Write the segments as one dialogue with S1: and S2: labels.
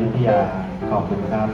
S1: ยุธยา ขอบคุณครับ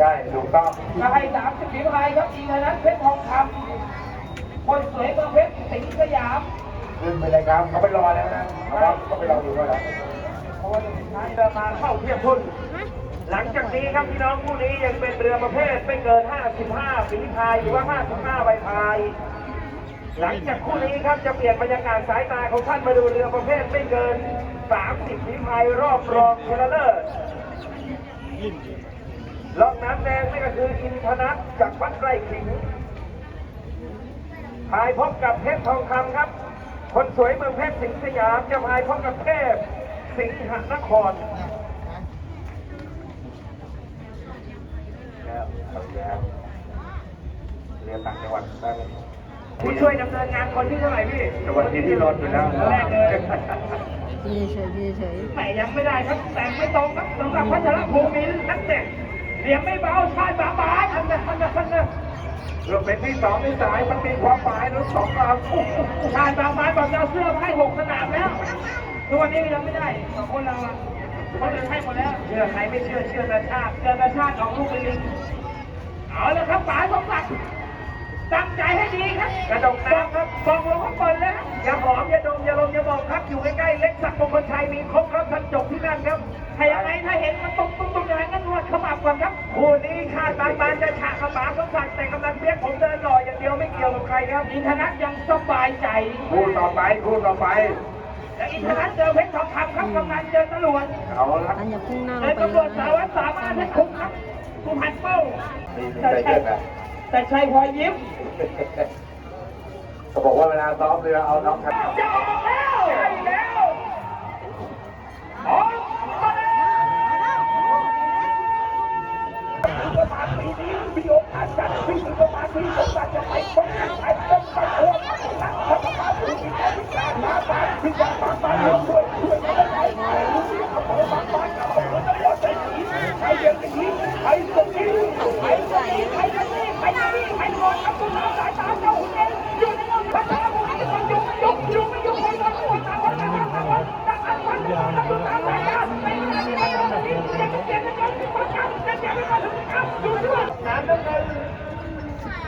S2: ได้ถูกต้อง
S3: ก็ให้สามสิบฝีพายครับอีกนั้นเพชรทองคำคนสวยเมืองเพชรสิงห์สยาม
S2: ขึ้นไปเลยครับเขาไปรอแล้วนะเขาเขาไปรออยู่แล้ว
S3: เพราะว่าจะใช้เรือมาเข้าเทียบทุนหลังจากนี้ครับพี่น้องผู้นี้ยังเป็นเรือประเภทไม่เกิน 55ฝีพายหรือว่า 55ใบพาย หลังจากคู่นี้ครับจะเปลี่ยนบรรยากาศสายตาของท่านมาดูเรือประเภทไม่เกิน 30ฝีพายรอบรองชนะเลิศ ล่องน้ำแดงนี่ก็คืออินทนัทจากวัดไร่ขิงพายพบกับเพชรทองคำครับ คนสวยเมืองเพชรสิงห์สยามจะพายพบกับเทพสิงหนคร
S2: แล้วเอาแล้วเรียนต่างจังหวัดได้ไหม
S3: ผู้ช่วยดำเนินงานคนที่เท่าไหร่พี่
S2: จังหวัดที่ที่รถอยู่แล้ว
S3: แรกเลย
S4: ยืนเฉยยืนเฉย
S3: แต่ยังไม่ได้ครับแต่ไม่ตรงครับสำหรับพัชรภูมินักเตะเสียงไม่เบาชาติบาบายอันนั้นอันนั้นอันนั้นรวมเป็นที่สองที่สายมันมีความหมายรถสองลำชาติบาบายบอกเอาเสื้อให้หกสนามแล้วทุกวันนี้ยังไม่ได้สองคนเราอะเขาเดินให้หมดแล้วเชื่อใครไม่เชื่อเชื่อนาชาติเชื่อนาชาติของลูกเป็นลิงเอาละครับป๋าสมศักดิ์ตั้งใจให้ดีครับ กระดกน้ำครับฟองลงข้างบนเลยครับอย่าหอมอย่าดมอย่าลมอย่าบอกครับอยู่ กดิ์แต่กำลังเพียกผมเดินหล่ออย่างเดียวไม่เกี่ยวกับใครครับอินทนัทยังสบายใจ
S2: คู่ต่อไปคู่ต่อไป
S3: และอินทนัทเจอเพชรทองคำครับกำนันเจอตำรวจ
S2: เอาละ
S4: อันอย่าพุ่งหน้าล
S3: เจอง
S4: ไป
S3: ตำรวจสารวัตรสามารถให้คุมครับคุมหันเป้า
S2: มีมี
S3: แต่
S2: ใจ
S3: ชั
S2: เย็
S3: ย
S2: นนะ
S3: แต่ชัยพลอยยิ้ม
S2: เขาบอกว่าเวลาซ้อมเรือเอาน้องขัด
S3: จ มีโอกาสจัดปีประมาณปี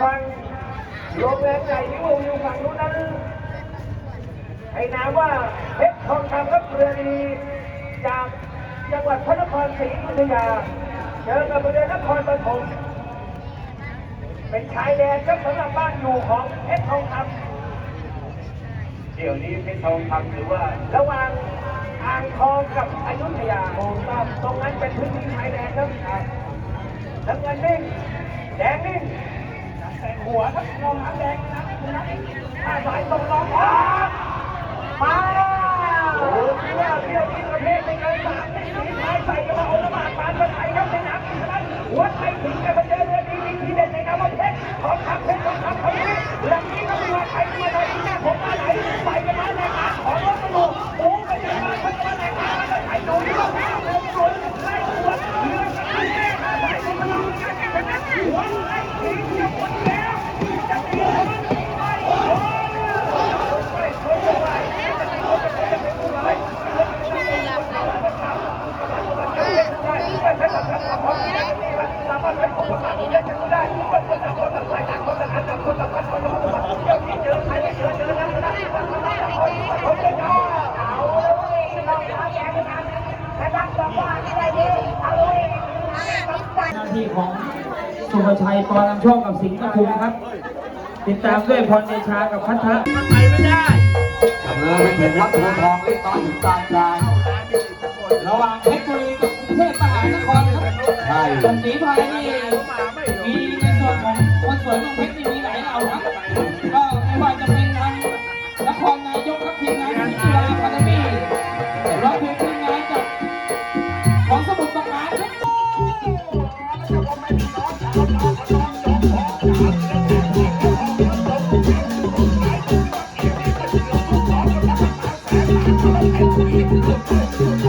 S3: ฟังโรงแรมใหญ่ที่อยู่ฝั่งนู้นนั้นให้นามว่าเพชรทองคำรับเรือดีจากจังหวัดพระนครศรีอยุธยาเจอกับเรือนครปฐมเป็นชายแดนครับสำหรับบ้านอยู่ของเพชรทองคำเดี๋ยวนี้เพชรทองคำถือว่าระหว่างอ่างทองกับอยุธยาโอ้ครับตรงนั้นเป็นพื้นที่ชายแดนครับน้ำเงินนิ่งแดงนิ่ง หัวครับมองหาแดงนะนะถ้าสายตรงน้องออกมาโอ้โหเที่ยวเที่ยวที่ประเทศไม่เคยสามไม่สีไทยใส่กระเป๋าละบาทปานคนไทยครับในน้ำอินทรัลหัวไทยถึงกับเจอเรือดีมีทีเด็ดในนามว่าเพชรของคำเพชรของคำคนนี้หลังนี้ก็ไม่ว่าใครมาไหนที่หน้าผมมาไหนใส่กันมาแรงงานของรถตำรวจโอ้ไปยังมาคนมาแรงงานมาไหนดูนี่ว่าแม่ผมสวยไล่หัวเรือกับแม่มาไหนผมมาดูกันแค่นั้นหัวไล่สีเที่ยวหมดแล้วจะตีมันไปโอ้ไม่เคยจะไหว
S5: หน้าที่ของ สุภชัยปอนำโชคกับสิงห์ปทุมครับ
S3: ติดตามด้วยพรเดชากับพัทธะ
S6: ไปไม่ได้
S2: เลยไปถึงวัดโพธิ์ทองเล็กน้อยอยู่กลางกลาง
S3: ระหว่างเพชรบุรีกับกรุงเทพมหานครครับ
S2: ใช่
S3: ส่วนสีพายนี่มีในส่วนของคนสวยเมืองเพชร อะ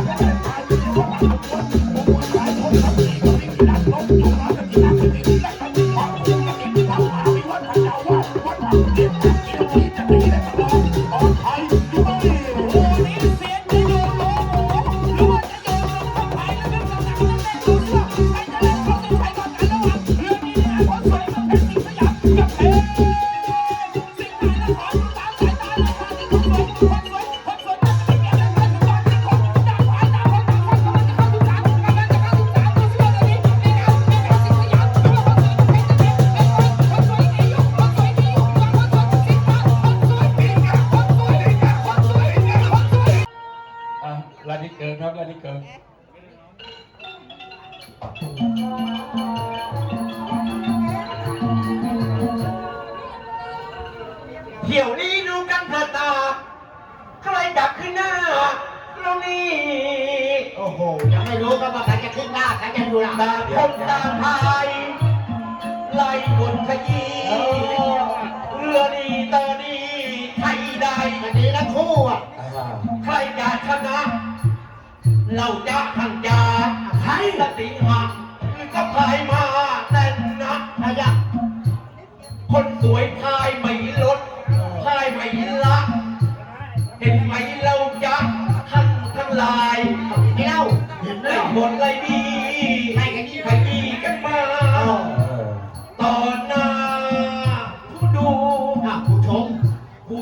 S6: ขึ้นหน้าเรานี่
S7: โอ้โห ยังไม่รู้ครับว่าใครจะขึ้นหน้าใครจะดูหลัง
S6: ต่างคนต่างพายไล่บนขยี้เรือดีเตอดีไทยใด
S7: อันนี้ทั้งคู่อะ
S6: ใครจะชนะ เราจะทังยาไทยละสิหักก็พา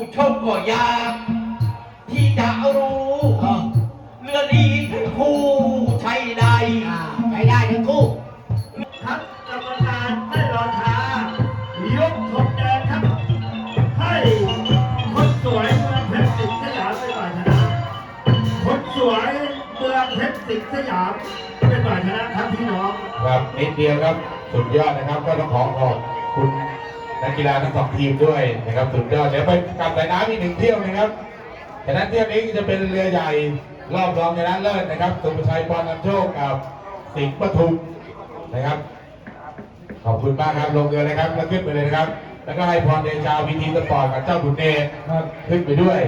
S6: ผู้
S7: ชม
S6: ก็อยาก ที่จะรู้เรือดีทั้งคู่ใช่ใด
S7: อ่าใช้ได้ทั้งคู่
S6: ครับกรรมการไม่รอช้ายกธงแดงครับ ให้คนสวยเมืองเพชรสิทธิ์สยามเป็นฝ่ายชนะคนสวยเมืองเพชรสิทธิ์สยามเป็นฝ่ายชนะครับพี่น้อง
S8: ครับนิดเดียวครับ สุดยอดนะครับ ก็ต้องขอขอบคุณ นักกีฬาทั้งสองทีมด้วยนะครับสุดยอดเดี๋ยวไปกลับสายน้ำอีกหนึ่งเที่ยวนะครับฉะนั้นเที่ยวนี้จะเป็นเรือใหญ่รอบรองชนะเลิศนะครับสุภชัยปอนนำโชคกับสิงห์ปทุมนะครับ ขอบคุณมากครับลงเรือนะครับแล้วขึ้นไปเลยนะครับ แล้วก็ให้พรเดชาวิธีสปอร์ตกับเจ้าบุญเนรขึ้นไปด้วย